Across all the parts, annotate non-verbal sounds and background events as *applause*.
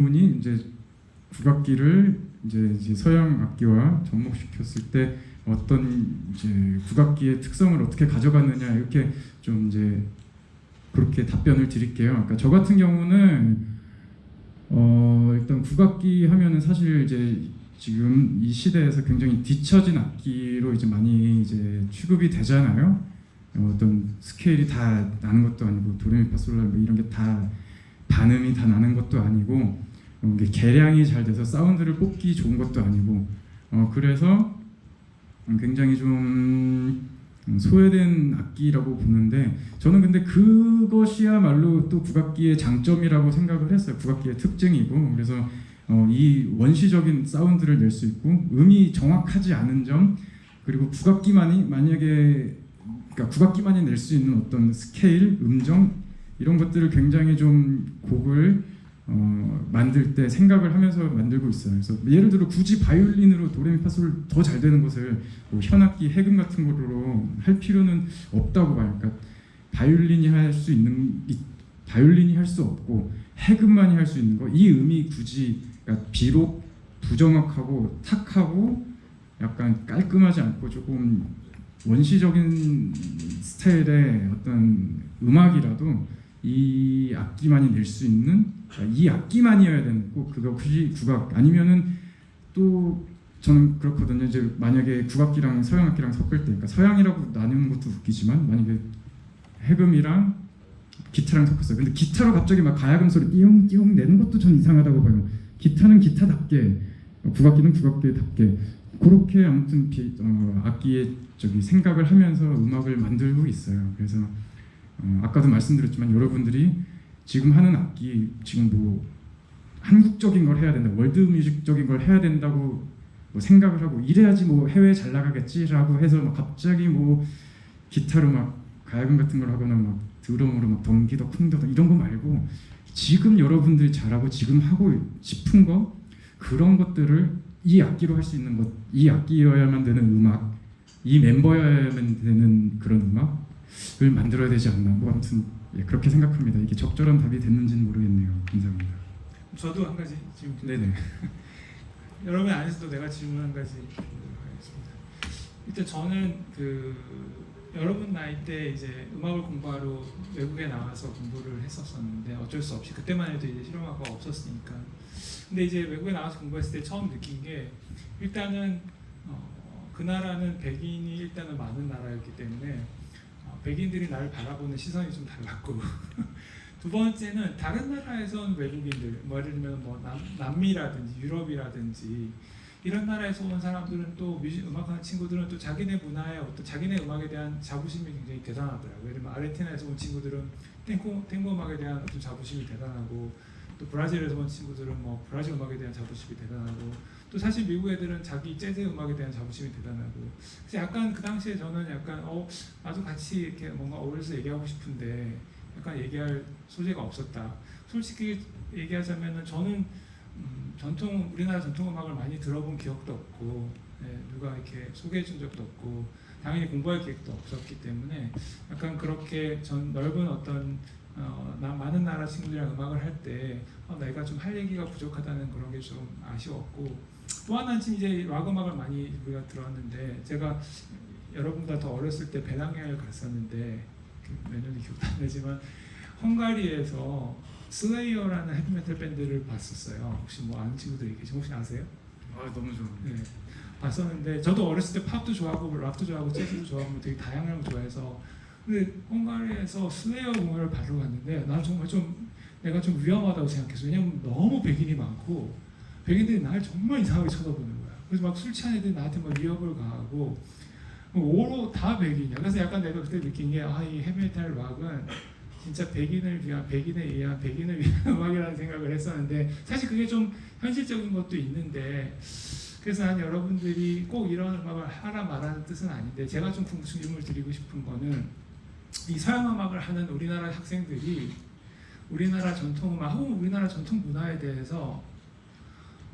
분이 이제 국악기를 이제, 이제 서양 악기와 접목시켰을 때 어떤 이제 국악기의 특성을 어떻게 가져갔느냐 이렇게 좀 이제 그렇게 답변을 드릴게요. 그러니까 저 같은 경우는 어 일단 국악기 하면은 사실 이제 지금 이 시대에서 굉장히 뒤처진 악기로 이제 많이 이제 취급이 되잖아요. 어, 어떤 스케일이 다 나는 것도 아니고 도레미파솔라 뭐 이런 게 다 반음이 다 나는 것도 아니고 개량이 잘 돼서 사운드를 뽑기 좋은 것도 아니고 어, 그래서 음, 굉장히 좀 음, 소외된 악기라고 보는데 저는 근데 그것이야말로 또 국악기의 장점이라고 생각을 했어요. 국악기의 특징이고 그래서 어, 이 원시적인 사운드를 낼 수 있고 음이 정확하지 않은 점 그리고 국악기만이 만약에 그러니까 국악기만이 낼 수 있는 어떤 스케일, 음정 이런 것들을 굉장히 좀 곡을 어, 만들 때 생각을 하면서 만들고 있어요. 그래서 예를 들어 굳이 바이올린으로 도레미파솔 더 잘 되는 것을 뭐 현악기, 해금 같은 걸로 할 필요는 없다고 봐요. 그러니까 바이올린이 할 수 있는 이, 바이올린이 할 수 없고 해금만이 할 수 있는 거. 이 음이 굳이 그러니까 비록 부정확하고 탁하고 약간 깔끔하지 않고 조금 원시적인 스타일의 어떤 음악이라도 이 악기만이 낼 수 있는 이 악기만이어야 되는 꼭 그거 굳이 국악 아니면은 또 저는 그렇거든요. 이제 만약에 국악기랑 서양악기랑 섞을 때, 그러니까 서양이라고 나누는 것도 웃기지만 만약에 해금이랑 기타랑 섞었어요. 근데 기타로 갑자기 막 가야금 소리 띠용띠용 내는 것도 전 이상하다고 봐요. 기타는 기타답게, 국악기는 국악기답게 그렇게 아무튼 비, 어, 악기의 저기 생각을 하면서 음악을 만들고 있어요. 그래서 어, 아까도 말씀드렸지만 여러분들이 지금 하는 악기 지금 뭐 한국적인 걸 해야 된다, 월드 뮤직적인 걸 해야 된다고 뭐 생각을 하고 이래야지 뭐 해외 잘 나가겠지라고 해서 막 갑자기 뭐 기타로 막 가야금 같은 걸 하거나 막 드럼으로 막 덩기더 쿵더 이런 거 말고 지금 여러분들이 잘하고 지금 하고 싶은 거 그런 것들을 이 악기로 할 수 있는 것, 이 악기여야만 되는 음악, 이 멤버여야만 되는 그런 음악을 만들어야 되지 않나. 뭐 아무튼 예, 그렇게 생각합니다. 이게 적절한 답이 됐는지는 모르겠네요. 감사합니다. 저도 한 가지 질문. 네네. *laughs* 여러분 안에서도 내가 질문 한 가지 하겠습니다. 일단 저는 그 여러분 나이 때 이제 음악을 공부하러 외국에 나와서 공부를 했었었는데 어쩔 수 없이 그때만 해도 이제 실용화가 없었으니까. 근데 이제 외국에 나와서 공부했을 때 처음 느낀 게 일단은 어, 그 나라는 백인이 일단은 많은 나라였기 때문에 어, 백인들이 나를 바라보는 시선이 좀 달랐고 *laughs* 두 번째는 다른 나라에선 외국인들, 뭐 예를 들면 뭐 남, 남미라든지 유럽이라든지 이런 나라에서 온 사람들은 또 뮤직 음악하는 친구들은 또 자기네 문화에 어떤 자기네 음악에 대한 자부심이 굉장히 대단하더라고요. 예를 들면 아르헨티나에서 온 친구들은 탱고 탱고 음악에 대한 어떤 자부심이 대단하고 또 브라질에서 온 친구들은 뭐 브라질 음악에 대한 자부심이 대단하고 또 사실 미국 애들은 자기 재즈 음악에 대한 자부심이 대단하고 그래서 약간 그 당시에 저는 약간 어 나도 같이 이렇게 뭔가 어울려서 얘기하고 싶은데 약간 얘기할 소재가 없었다. 솔직히 얘기하자면은 저는 음, 전통 우리나라 전통 음악을 많이 들어본 기억도 없고 예, 누가 이렇게 소개해 준 적도 없고 당연히 공부할 기획도 없었기 때문에 약간 그렇게 전 넓은 어떤 어, 나, 많은 나라 친구들이랑 음악을 할때 어, 내가 좀 할 얘기가 부족하다는 그런 게 좀 아쉬웠고 또 하나는 이제 락 음악을 많이 우리가 들었는데 제가 여러분보다 더 어렸을 때 배낭여행을 갔었는데 그몇 년이 기억도 안 나지만 헝가리에서 슬레이어라는 헤비메탈 밴드를 봤었어요. 혹시 뭐 아는 친구들이 계시 혹시 아세요? 아 너무 좋아. 네. 봤었는데 저도 어렸을 때 팝도 좋아하고 락도 좋아하고 재즈도 좋아하고 되게 다양한 걸 좋아해서 근데 헝가리에서 슬레이어 공연을 바로 갔는데 나는 정말 좀 내가 좀 위험하다고 생각했어. 왜냐면 너무 백인이 많고 백인들이 나를 정말 이상하게 쳐다보는 거야. 그래서 막 술 취한 애들이 나한테 막 위협을 가하고 뭐 오로 다 백인이야. 그래서 약간 내가 그때 느낀 게 아 이 헤비메탈 락은 진짜 백인을 위한 백인에 의한 백인을 위한 *laughs* 음악이라는 생각을 했었는데 사실 그게 좀 현실적인 것도 있는데 그래서 난 여러분들이 꼭 이런 음악을 하라 말하는 뜻은 아닌데 제가 좀 질문을 드리고 싶은 거는 이 서양 음악을 하는 우리나라 학생들이 우리나라 전통 음악 혹은 우리나라 전통 문화에 대해서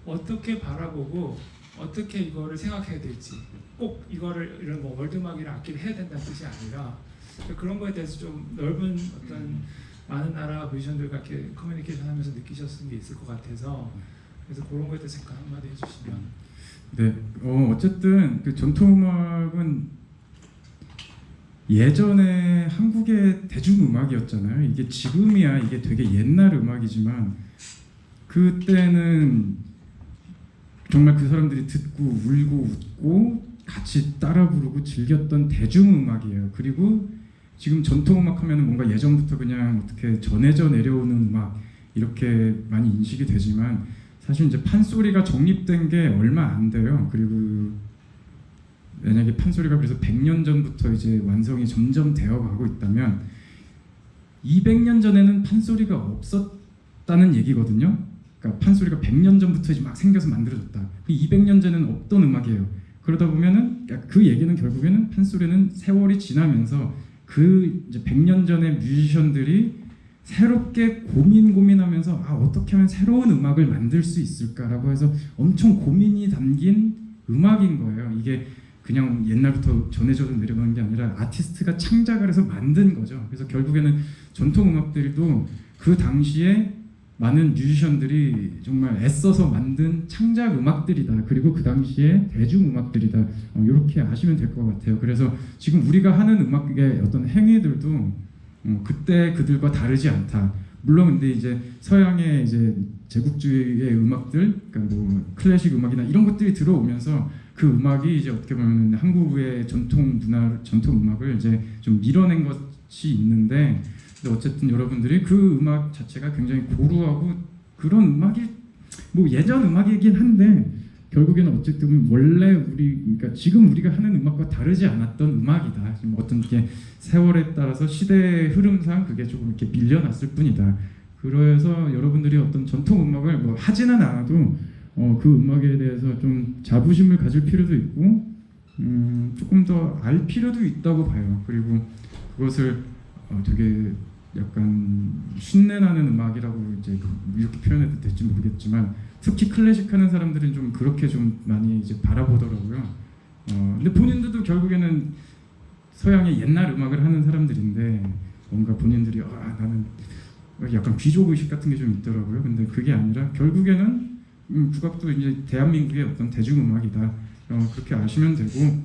어떻게 바라보고 어떻게 이거를 생각해야 될지 꼭 이거를 이런 뭐 월드음악이랑 악기를 해야 된다는 뜻이 아니라 그런 거에 대해서 좀 넓은 어떤 많은 나라 뮤지션들과 이렇게 커뮤니케이션 하면서 느끼셨던 게 있을 것 같아서 그래서 그런 거에 대해서 잠깐 한마디 해주시면. 네, 어, 어쨌든 그 전통 음악은 예전에 한국의 대중 음악이었잖아요. 이게 지금이야 이게 되게 옛날 음악이지만 그때는 정말 그 사람들이 듣고 울고 웃고 같이 따라 부르고 즐겼던 대중 음악이에요. 그리고 지금 전통 음악 하면은 뭔가 예전부터 그냥 어떻게 전해져 내려오는 음악 이렇게 많이 인식이 되지만 사실 이제 판소리가 정립된 게 얼마 안 돼요. 그리고 만약에 판소리가 그래서 100년 전부터 이제 완성이 점점 되어 가고 있다면 200년 전에는 판소리가 없었다는 얘기거든요. 그러니까 판소리가 100년 전부터 이제 막 생겨서 만들어졌다. 그 200년 전에는 없던 음악이에요. 그러다 보면은 그러니까 그 얘기는 결국에는 판소리는 세월이 지나면서 그 이제 100년 전의 뮤지션들이 새롭게 고민 고민하면서 아 어떻게 하면 새로운 음악을 만들 수 있을까라고 해서 엄청 고민이 담긴 음악인 거예요. 이게 그냥 옛날부터 전해져서 내려가는 게 아니라 아티스트가 창작을 해서 만든 거죠. 그래서 결국에는 전통 음악들도 그 당시에 많은 뮤지션들이 정말 애써서 만든 창작 음악들이다. 그리고 그 당시에 대중 음악들이다. 어, 이렇게 아시면 될 것 같아요. 그래서 지금 우리가 하는 음악의 어떤 행위들도 어, 그때 그들과 다르지 않다. 물론 근데 이제 서양의 이제 제국주의의 음악들, 그러니까 뭐 클래식 음악이나 이런 것들이 들어오면서 그 음악이 이제 어떻게 보면 한국의 전통 문화, 전통 음악을 이제 좀 밀어낸 것이 있는데, 어쨌든 여러분들이 그 음악 자체가 굉장히 고루하고 그런 음악이 뭐 예전 음악이긴 한데 결국에는 어쨌든 원래 우리 그러니까 지금 우리가 하는 음악과 다르지 않았던 음악이다. 지금 어떤 게 세월에 따라서 시대의 흐름상 그게 조금 이렇게 밀려났을 뿐이다. 그래서 여러분들이 어떤 전통 음악을 뭐 하지는 않아도 어, 그 음악에 대해서 좀 자부심을 가질 필요도 있고 음, 조금 더 알 필요도 있다고 봐요. 그리고 그것을 어, 되게 약간 신내나는 음악이라고 이제 이렇게 표현해도 될지 모르겠지만 특히 클래식 하는 사람들은 좀 그렇게 좀 많이 이제 바라보더라고요. 어, 근데 본인들도 결국에는 서양의 옛날 음악을 하는 사람들인데 뭔가 본인들이 아 나는 약간 귀족 의식 같은 게 좀 있더라고요. 근데 그게 아니라 결국에는 음, 국악도 이제 대한민국의 어떤 대중음악이다. 어, 그렇게 아시면 되고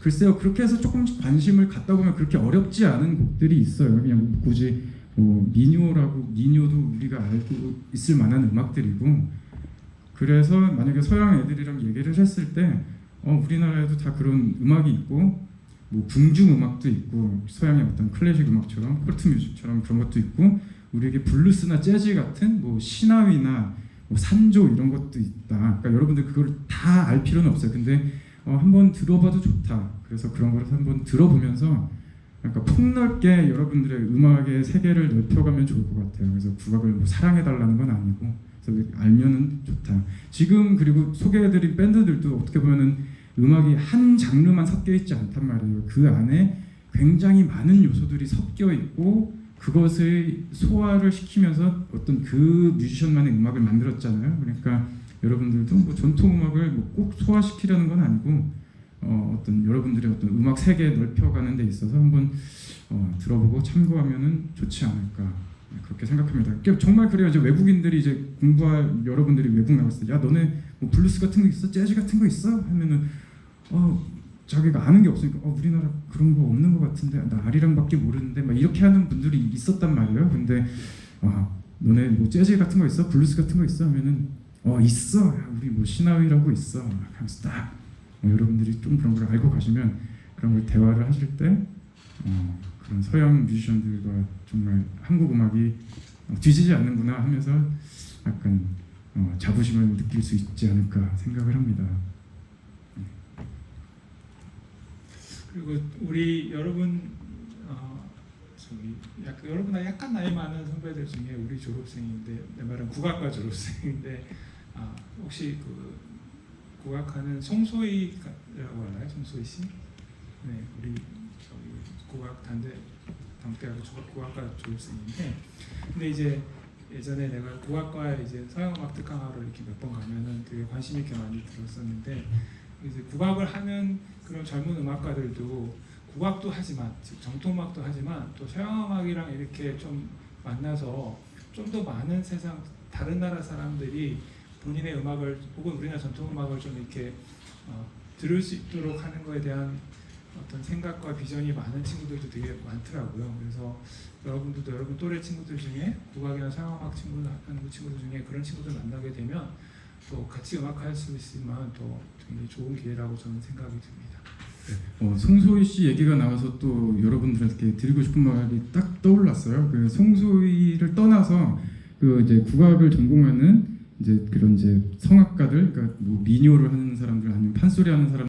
글쎄요 그렇게 해서 조금씩 관심을 갖다 보면 그렇게 어렵지 않은 곡들이 있어요. 그냥 굳이 뭐 민요라고 민요도 우리가 알고 있을 만한 음악들이고 그래서 만약에 서양 애들이랑 얘기를 했을 때 어, 우리나라에도 다 그런 음악이 있고 뭐 궁중 음악도 있고 서양의 어떤 클래식 음악처럼 폴트 뮤직처럼 그런 것도 있고 우리에게 블루스나 재즈 같은 뭐 신화위나 뭐 산조 이런 것도 있다. 그러니까 여러분들 그걸 다 알 필요는 없어요. 근데 어, 한번 들어봐도 좋다. 그래서 그런 거를 한번 들어보면서 그러니까 폭넓게 여러분들의 음악의 세계를 넓혀가면 좋을 것 같아요. 그래서 국악을 뭐 사랑해달라는 건 아니고 그래서 알면은 좋다. 지금 그리고 소개해드린 밴드들도 어떻게 보면은 음악이 한 장르만 섞여 있지 않단 말이에요. 그 안에 굉장히 많은 요소들이 섞여 있고 그것을 소화를 시키면서 어떤 그 뮤지션만의 음악을 만들었잖아요. 그러니까 여러분들도 뭐 전통 음악을 뭐 꼭 소화시키려는 건 아니고 어, 어떤 여러분들의 어떤 음악 세계 넓혀가는 데 있어서 한번 어, 들어보고 참고하면은 좋지 않을까 네, 그렇게 생각합니다. 정말 그래요. 이제 외국인들이 이제 공부할 여러분들이 외국 나갔을 때, 야 너네 뭐 블루스 같은 거 있어, 재즈 같은 거 있어 하면은 어 자기가 아는 게 없으니까 어 우리나라 그런 거 없는 것 같은데 나 아리랑밖에 모르는데 막 이렇게 하는 분들이 있었단 말이에요. 근데 아 너네 뭐 재즈 같은 거 있어, 블루스 같은 거 있어 하면은 어 있어, 야, 우리 뭐 신화위라고 있어. 하면서 딱 어, 여러분들이 좀 그런 걸 알고 가시면 그런 걸 대화를 하실 때 어, 그런 서양 뮤지션들과 정말 한국 음악이 어, 뒤지지 않는구나 하면서 약간 어, 자부심을 느낄 수 있지 않을까 생각을 합니다. 그리고 우리 여러분 어, 저기 약, 여러분과 약간 나이 많은 선배들 중에 우리 졸업생인데 내 말은 국악과 졸업생인데 아, 혹시 그 국악하는 송소희라고 알아요? 송소희 씨? 네, 우리 저기 국악 단대 당대학교 국악과 졸업생인데 근데 이제 예전에 내가 국악과 이제 서양음악 특강하러 이렇게 몇 번 가면은 되게 관심 있게 많이 들었었는데 이제 국악을 하는 그런 젊은 음악가들도 국악도 하지만 즉 정통음악도 하지만 또 서양음악이랑 이렇게 좀 만나서 좀 더 많은 세상 다른 나라 사람들이 본인의 음악을 혹은 우리나라 전통 음악을 좀 이렇게 어, 들을 수 있도록 하는 거에 대한 어떤 생각과 비전이 많은 친구들도 되게 많더라고요. 그래서 여러분들도 여러분 또래 친구들 중에 국악이나 서양음악 친구들 친구들 중에 그런 친구들 만나게 되면 또 같이 음악할 수 있으면 또 굉장히 좋은 기회라고 저는 생각이 듭니다. 어, 송소희 씨 얘기가 나와서 또 여러분들에게 드리고 싶은 말이 딱 떠올랐어요. 그 송소희를 떠나서 그 이제 국악을 전공하는 이제 그런 이제 성악가들, 그러니까 뭐 민요를 하는 사람들 아니면 판소리 하는 사람